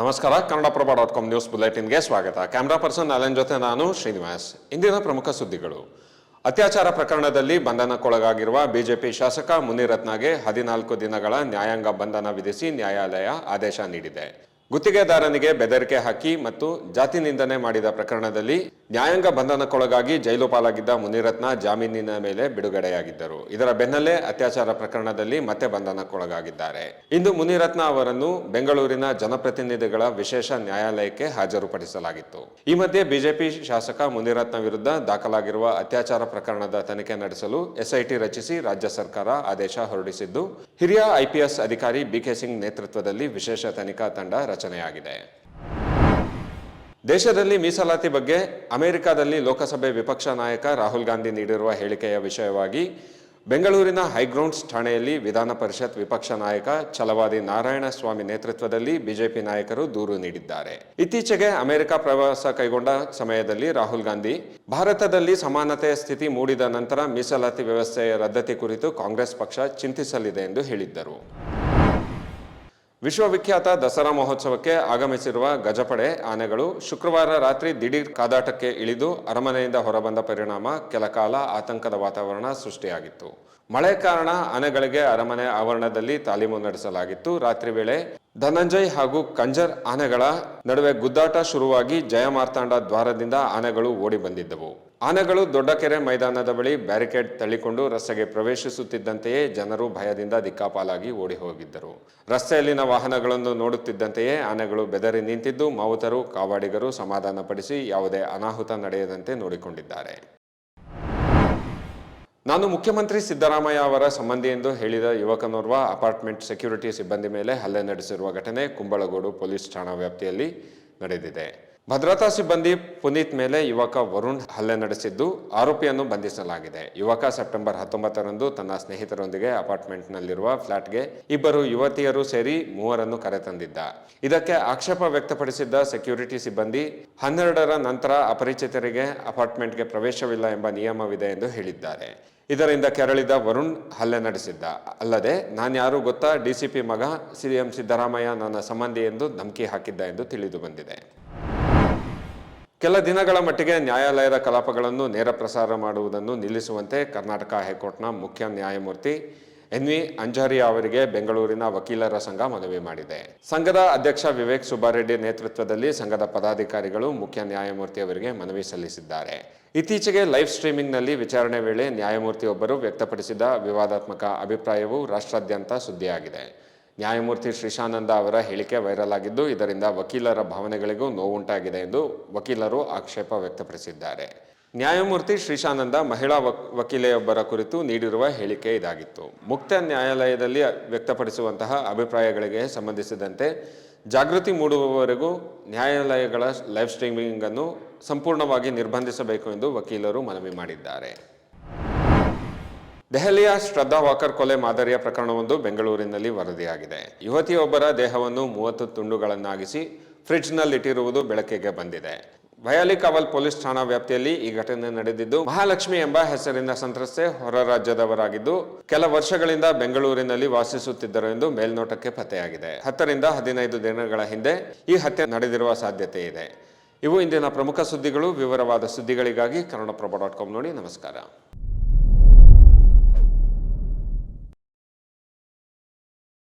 ನಮಸ್ಕಾರ, Kannadaprabha dot com news ಬುಲೆಟಿನ್ಗೆ ಸ್ವಾಗತ. ಕ್ಯಾಮ್ರಾ ಪರ್ಸನ್ ಅಲೆನ್ ಜೊತೆ ನಾನು ಶ್ರೀನಿವಾಸ್. ಇಂದಿನ ಪ್ರಮುಖ ಸುದ್ದಿಗಳು. ಅತ್ಯಾಚಾರ ಪ್ರಕರಣದಲ್ಲಿ ಬಂಧನಕ್ಕೊಳಗಾಗಿರುವ ಬಿಜೆಪಿ ಶಾಸಕ ಮುನಿರತ್ನಗೆ ಹದಿನಾಲ್ಕು ದಿನಗಳ ನ್ಯಾಯಾಂಗ ಬಂಧನ ವಿಧಿಸಿ ನ್ಯಾಯಾಲಯ ಆದೇಶ ನೀಡಿದೆ. ಗುತ್ತಿಗೆದಾರನಿಗೆ ಬೆದರಿಕೆ ಹಾಕಿ ಮತ್ತು ಜಾತಿ ನಿಂದನೆ ಮಾಡಿದ ಪ್ರಕರಣದಲ್ಲಿ ನ್ಯಾಯಾಂಗ ಬಂಧನಕ್ಕೊಳಗಾಗಿ ಜೈಲು ಪಾಲಾಗಿದ್ದ ಮುನಿರತ್ನ ಜಾಮೀನಿನ ಮೇಲೆ ಬಿಡುಗಡೆಯಾಗಿದ್ದರು. ಇದರ ಬೆನ್ನಲ್ಲೇ ಅತ್ಯಾಚಾರ ಪ್ರಕರಣದಲ್ಲಿ ಮತ್ತೆ ಬಂಧನಕ್ಕೊಳಗಾಗಿದ್ದಾರೆ. ಇಂದು ಮುನಿರತ್ನ ಅವರನ್ನು ಬೆಂಗಳೂರಿನ ಜನಪ್ರತಿನಿಧಿಗಳ ವಿಶೇಷ ನ್ಯಾಯಾಲಯಕ್ಕೆ ಹಾಜರುಪಡಿಸಲಾಗಿತ್ತು. ಈ ಮಧ್ಯೆ ಬಿಜೆಪಿ ಶಾಸಕ ಮುನಿರತ್ನ ವಿರುದ್ಧ ದಾಖಲಾಗಿರುವ ಅತ್ಯಾಚಾರ ಪ್ರಕರಣದ ತನಿಖೆ ನಡೆಸಲು ಎಸ್ಐಟಿ ರಚಿಸಿ ರಾಜ್ಯ ಸರ್ಕಾರ ಆದೇಶ ಹೊರಡಿಸಿದ್ದು, ಹಿರಿಯ ಐಪಿಎಸ್ ಅಧಿಕಾರಿ ಬಿಕೆ ಸಿಂಗ್ ನೇತೃತ್ವದಲ್ಲಿ ವಿಶೇಷ ತನಿಖಾ ತಂಡ ರಚನೆಯಾಗಿದೆ. ದೇಶದಲ್ಲಿ ಮೀಸಲಾತಿ ಬಗ್ಗೆ ಅಮೆರಿಕದಲ್ಲಿ ಲೋಕಸಭೆ ವಿಪಕ್ಷ ನಾಯಕ ರಾಹುಲ್ ಗಾಂಧಿ ನೀಡಿರುವ ಹೇಳಿಕೆಯ ವಿಷಯವಾಗಿ ಬೆಂಗಳೂರಿನ ಹೈಗ್ರೌಂಡ್ಸ್ ಠಾಣೆಯಲ್ಲಿ ವಿಧಾನ ಪರಿಷತ್ ವಿಪಕ್ಷ ನಾಯಕ ಛಲವಾದಿ ನಾರಾಯಣ ಸ್ವಾಮಿ ನೇತೃತ್ವದಲ್ಲಿ ಬಿಜೆಪಿ ನಾಯಕರು ದೂರು ನೀಡಿದ್ದಾರೆ. ಇತ್ತೀಚೆಗೆ ಅಮೆರಿಕ ಪ್ರವಾಸ ಕೈಗೊಂಡ ಸಮಯದಲ್ಲಿ ರಾಹುಲ್ ಗಾಂಧಿ ಭಾರತದಲ್ಲಿ ಸಮಾನತೆಯ ಸ್ಥಿತಿ ಮೂಡಿದ ನಂತರ ಮೀಸಲಾತಿ ವ್ಯವಸ್ಥೆಯ ರದ್ದತಿ ಕುರಿತು ಕಾಂಗ್ರೆಸ್ ಪಕ್ಷ ಚಿಂತಿಸಲಿದೆ ಎಂದು ಹೇಳಿದ್ದರು. ವಿಶ್ವವಿಖ್ಯಾತ ದಸರಾ ಮಹೋತ್ಸವಕ್ಕೆ ಆಗಮಿಸಿರುವ ಗಜಪಡೆ ಆನೆಗಳು ಶುಕ್ರವಾರ ರಾತ್ರಿ ದಿಢೀರ್ ಕಾದಾಟಕ್ಕೆ ಇಳಿದು ಅರಮನೆಯಿಂದ ಹೊರಬಂದ ಪರಿಣಾಮ ಕೆಲ ಕಾಲ ಆತಂಕದ ವಾತಾವರಣ ಸೃಷ್ಟಿಯಾಗಿತ್ತು. ಮಳೆ ಕಾರಣ ಆನೆಗಳಿಗೆ ಅರಮನೆ ಆವರಣದಲ್ಲಿ ತಾಲೀಮು ನಡೆಸಲಾಗಿತ್ತು. ರಾತ್ರಿ ವೇಳೆ ಧನಂಜಯ್ ಹಾಗೂ ಕಂಜರ್ ಆನೆಗಳ ನಡುವೆ ಗುದ್ದಾಟ ಶುರುವಾಗಿ ಜಯಮಾರ್ತಾಂಡ ದ್ವಾರದಿಂದ ಆನೆಗಳು ಓಡಿ ಬಂದಿದ್ದವು. ಆನೆಗಳು ದೊಡ್ಡಕೆರೆ ಮೈದಾನದ ಬಳಿ ಬ್ಯಾರಿಕೇಡ್ ತಳ್ಳಿಕೊಂಡು ರಸ್ತೆಗೆ ಪ್ರವೇಶಿಸುತ್ತಿದ್ದಂತೆಯೇ ಜನರು ಭಯದಿಂದ ದಿಕ್ಕಾಪಾಲಾಗಿ ಓಡಿ ಹೋಗಿದ್ದರು. ರಸ್ತೆಯಲ್ಲಿನ ವಾಹನಗಳನ್ನು ನೋಡುತ್ತಿದ್ದಂತೆಯೇ ಆನೆಗಳು ಬೆದರಿ ನಿಂತಿದ್ದು ಮಾವುತರು, ಕಾವಾಡಿಗರು ಸಮಾಧಾನಪಡಿಸಿ ಯಾವುದೇ ಅನಾಹುತ ನಡೆಯದಂತೆ ನೋಡಿಕೊಂಡಿದ್ದಾರೆ. ನಾನು ಮುಖ್ಯಮಂತ್ರಿ ಸಿದ್ದರಾಮಯ್ಯ ಅವರ ಸಂಬಂಧಿ ಎಂದು ಹೇಳಿದ ಯುವಕನೋರ್ವ ಅಪಾರ್ಟ್ಮೆಂಟ್ ಸೆಕ್ಯೂರಿಟಿ ಸಿಬ್ಬಂದಿ ಮೇಲೆ ಹಲ್ಲೆ ನಡೆಸಿರುವ ಘಟನೆ ಕುಂಬಳಗೋಡು ಪೊಲೀಸ್ ಠಾಣಾ ವ್ಯಾಪ್ತಿಯಲ್ಲಿ ನಡೆದಿದೆ. ಭದ್ರತಾ ಸಿಬ್ಬಂದಿ ಪುನೀತ್ ಮೇಲೆ ಯುವಕ ವರುಣ್ ಹಲ್ಲೆ ನಡೆಸಿದ್ದು ಆರೋಪಿಯನ್ನು ಬಂಧಿಸಲಾಗಿದೆ. ಯುವಕ ಸೆಪ್ಟೆಂಬರ್ ಹತ್ತೊಂಬತ್ತರಂದು ತನ್ನ ಸ್ನೇಹಿತರೊಂದಿಗೆ ಅಪಾರ್ಟ್ಮೆಂಟ್ನಲ್ಲಿರುವ ಫ್ಲಾಟ್ಗೆ ಇಬ್ಬರು ಯುವತಿಯರು ಸೇರಿ ಮೂವರನ್ನು ಕರೆತಂದಿದ್ದ. ಇದಕ್ಕೆ ಆಕ್ಷೇಪ ವ್ಯಕ್ತಪಡಿಸಿದ್ದ ಸೆಕ್ಯೂರಿಟಿ ಸಿಬ್ಬಂದಿ, ಹನ್ನೆರಡರ ನಂತರ ಅಪರಿಚಿತರಿಗೆ ಅಪಾರ್ಟ್ಮೆಂಟ್ಗೆ ಪ್ರವೇಶವಿಲ್ಲ ಎಂಬ ನಿಯಮವಿದೆ ಎಂದು ಹೇಳಿದ್ದಾರೆ. ಇದರಿಂದ ಕೆರಳಿದ ವರುಣ್ ಹಲ್ಲೆ ನಡೆಸಿದ್ದ. ಅಲ್ಲದೆ, ನಾನು ಯಾರು ಗೊತ್ತಾ ಡಿಸಿಪಿ ಮಗ ಸಿ ಎಂ ಸಿದ್ದರಾಮಯ್ಯ ನನ್ನ ಸಂಬಂಧಿ ಎಂದು ಧಮಕಿ ಹಾಕಿದ್ದ ಎಂದು ತಿಳಿದು ಬಂದಿದೆ. ಕೆಲ ದಿನಗಳ ಮಟ್ಟಿಗೆ ನ್ಯಾಯಾಲಯದ ಕಲಾಪಗಳನ್ನು ನೇರ ಪ್ರಸಾರ ಮಾಡುವುದನ್ನು ನಿಲ್ಲಿಸುವಂತೆ ಕರ್ನಾಟಕ ಹೈಕೋರ್ಟ್ನ ಮುಖ್ಯ ನ್ಯಾಯಮೂರ್ತಿ ಎನ್ ವಿ ಅಂಜಾರಿ ಅವರಿಗೆ ಬೆಂಗಳೂರಿನ ವಕೀಲರ ಸಂಘ ಮನವಿ ಮಾಡಿದೆ. ಸಂಘದ ಅಧ್ಯಕ್ಷ ವಿವೇಕ್ ಸುಬ್ಬಾರೆಡ್ಡಿ ನೇತೃತ್ವದಲ್ಲಿ ಸಂಘದ ಪದಾಧಿಕಾರಿಗಳು ಮುಖ್ಯ ನ್ಯಾಯಮೂರ್ತಿ ಅವರಿಗೆ ಮನವಿ ಸಲ್ಲಿಸಿದ್ದಾರೆ. ಇತ್ತೀಚೆಗೆ ಲೈವ್ ಸ್ಟ್ರೀಮಿಂಗ್ನಲ್ಲಿ ವಿಚಾರಣೆ ವೇಳೆ ನ್ಯಾಯಮೂರ್ತಿಯೊಬ್ಬರು ವ್ಯಕ್ತಪಡಿಸಿದ ವಿವಾದಾತ್ಮಕ ಅಭಿಪ್ರಾಯವು ರಾಷ್ಟ್ರಾದ್ಯಂತ ಸುದ್ದಿಯಾಗಿದೆ. ನ್ಯಾಯಮೂರ್ತಿ ಶ್ರೀಶಾನಂದ ಅವರ ಹೇಳಿಕೆ ವೈರಲ್ ಆಗಿದ್ದು, ಇದರಿಂದ ವಕೀಲರ ಭಾವನೆಗಳಿಗೂ ನೋವುಂಟಾಗಿದೆ ಎಂದು ವಕೀಲರು ಆಕ್ಷೇಪ ವ್ಯಕ್ತಪಡಿಸಿದ್ದಾರೆ. ನ್ಯಾಯಮೂರ್ತಿ ಶ್ರೀಶಾನಂದ ಮಹಿಳಾ ವಕ್- ವಕೀಲೆಯೊಬ್ಬರ ಕುರಿತು ನೀಡಿರುವ ಹೇಳಿಕೆ ಇದಾಗಿತ್ತು. ಮುಕ್ತ ನ್ಯಾಯಾಲಯದಲ್ಲಿ ವ್ಯಕ್ತಪಡಿಸುವಂತಹ ಅಭಿಪ್ರಾಯಗಳಿಗೆ ಸಂಬಂಧಿಸಿದಂತೆ ಜಾಗೃತಿ ಮೂಡುವವರೆಗೂ ನ್ಯಾಯಾಲಯಗಳ ಲೈವ್ ಸ್ಟ್ರೀಮಿಂಗ್ ಅನ್ನು ಸಂಪೂರ್ಣವಾಗಿ ನಿರ್ಬಂಧಿಸಬೇಕು ಎಂದು ವಕೀಲರು ಮನವಿ ಮಾಡಿದ್ದಾರೆ. ದೆಹಲಿಯ ಶ್ರದ್ಧಾ ವಾಕರ್ ಕೊಲೆ ಮಾದರಿಯ ಪ್ರಕರಣವೊಂದು ಬೆಂಗಳೂರಿನಲ್ಲಿ ವರದಿಯಾಗಿದೆ. ಯುವತಿಯೊಬ್ಬರ ದೇಹವನ್ನು ಮೂವತ್ತು ತುಂಡುಗಳನ್ನಾಗಿಸಿ ಫ್ರಿಡ್ಜ್ನಲ್ಲಿಟ್ಟಿರುವುದು ಬೆಳಕಿಗೆ ಬಂದಿದೆ. ಬಯಾಲಿ ಕಾವಲ್ ಪೊಲೀಸ್ ಠಾಣಾ ವ್ಯಾಪ್ತಿಯಲ್ಲಿ ಈ ಘಟನೆ ನಡೆದಿದ್ದು, ಮಹಾಲಕ್ಷ್ಮಿ ಎಂಬ ಹೆಸರಿನ ಸಂತ್ರಸ್ತೆ ಹೊರ ರಾಜ್ಯದವರಾಗಿದ್ದು, ಕೆಲ ವರ್ಷಗಳಿಂದ ಬೆಂಗಳೂರಿನಲ್ಲಿ ವಾಸಿಸುತ್ತಿದ್ದರು ಎಂದು ಮೇಲ್ನೋಟಕ್ಕೆ ಪತ್ತೆಯಾಗಿದೆ. ಹತ್ತರಿಂದ ಹದಿನೈದು ದಿನಗಳ ಹಿಂದೆ ಈ ಹತ್ಯೆ ನಡೆದಿರುವ ಸಾಧ್ಯತೆ ಇದೆ. ಇವು ಇಂದಿನ ಪ್ರಮುಖ ಸುದ್ದಿಗಳು. ವಿವರವಾದ ಸುದ್ದಿಗಳಿಗಾಗಿ ಕನ್ನಡಪ್ರಭ ಡಾಟ್ ಕಾಮ್ ನೋಡಿ ನಮಸ್ಕಾರ.